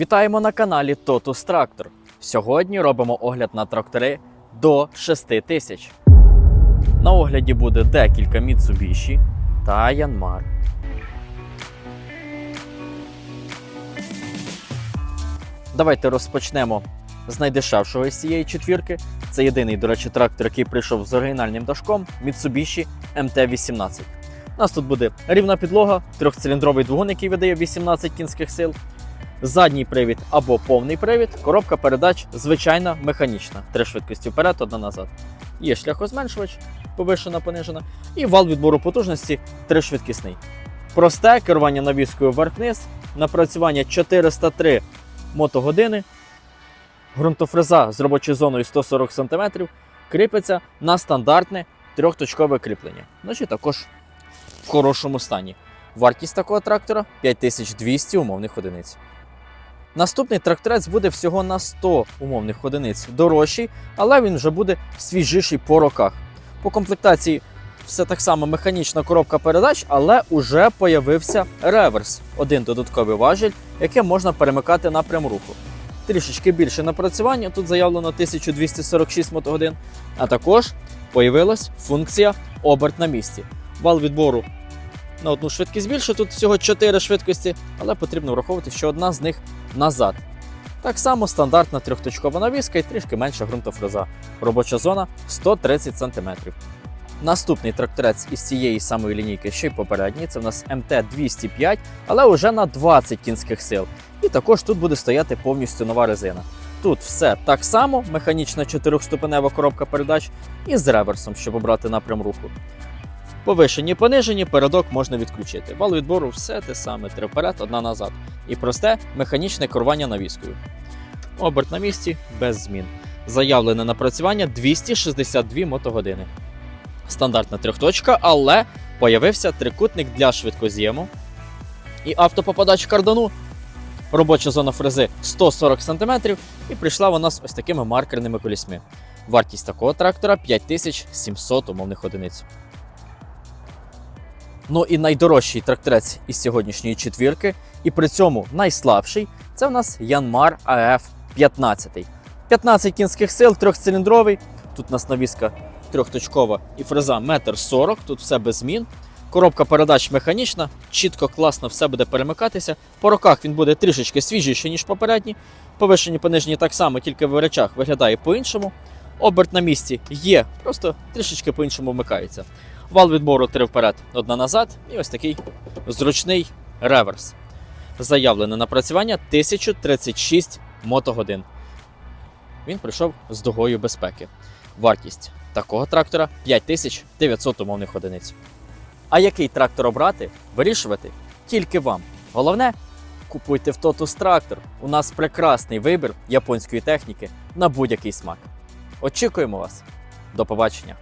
Вітаємо на каналі Totus Tractor. Сьогодні робимо огляд на трактори до 6 тисяч. На огляді буде декілька Mitsubishi та Yanmar. Давайте розпочнемо з найдешевшого з цієї четвірки. Це єдиний, до речі, трактор, який прийшов з оригінальним дашком Mitsubishi MT-18. У нас тут буде рівна підлога, трьохциліндровий двигун, який видає 18 кінських сил, задній привід або повний привід, коробка передач звичайна механічна. Три швидкості вперед, одна назад. Є шляхозменшувач, повишена, понижена, і вал відбору потужності тришвидкісний. Просте керування навіскою вверх-вниз, напрацювання 403 мотогодини, ґрунтофреза з робочою зоною 140 см кріпиться на стандартне трьохточкове кріплення. Значить, також в хорошому стані. Вартість такого трактора 5200 умовних одиниць. Наступний тракторець буде всього на 100 умовних одиниць дорожчий, але він вже буде свіжіший по роках. По комплектації все так само механічна коробка передач, але уже появився реверс, один додатковий важіль, яке можна перемикати напрям руху. Трішечки більше напрацювання, тут заявлено 1246 мотогодин, а також появилась функція оберт на місці. Вал відбору на одну швидкість більше, тут всього 4 швидкості, але потрібно враховувати, що одна з них назад. Так само стандартна трьохточкова навіска і трішки менша ґрунтофреза. Робоча зона 130 см. Наступний тракторець із цієї самої лінійки, що й попередній, це в нас МТ-205, але вже на 20 кінських сил. І також тут буде стояти повністю нова резина. Тут все так само, механічна чотирьохступенева коробка передач із реверсом, щоб обрати напрям руху. Повишені, понижені, передок можна відключити. Вал відбору все те саме, три вперед, одна назад. І просте механічне керування навіскою. Оберт на місці без змін. Заявлене напрацювання 262 мотогодини. Стандартна трьохточка, але появився трикутник для швидкоз'єму. І автопопадач кардану. Робоча зона фрези 140 см, і прийшла вона з ось такими маркерними колісьми. Вартість такого трактора 5700 умовних одиниць. Ну і найдорожчий тракторець із сьогоднішньої четвірки, і при цьому найслабший це в нас Yanmar AF 15. 15 кінських сил, трьохциліндровий. Тут у нас навіска трьохточкова і фреза 1,40 м, тут все без змін. Коробка передач механічна, чітко, класно все буде перемикатися. По роках він буде трішечки свіжіший, ніж попередній. Повишені, понижені так само, тільки в речах виглядає по-іншому. Оберт на місці є, просто трішечки по-іншому вмикається. Вал відбору 3 вперед, одна назад, і ось такий зручний реверс. Заявлене напрацювання 1036 мотогодин. Він прийшов з дугою безпеки. Вартість такого трактора 5900 умовних одиниць. А який трактор обрати, вирішувати тільки вам. Головне, купуйте в Totus трактор. У нас прекрасний вибір японської техніки на будь-який смак. Очікуємо вас. До побачення!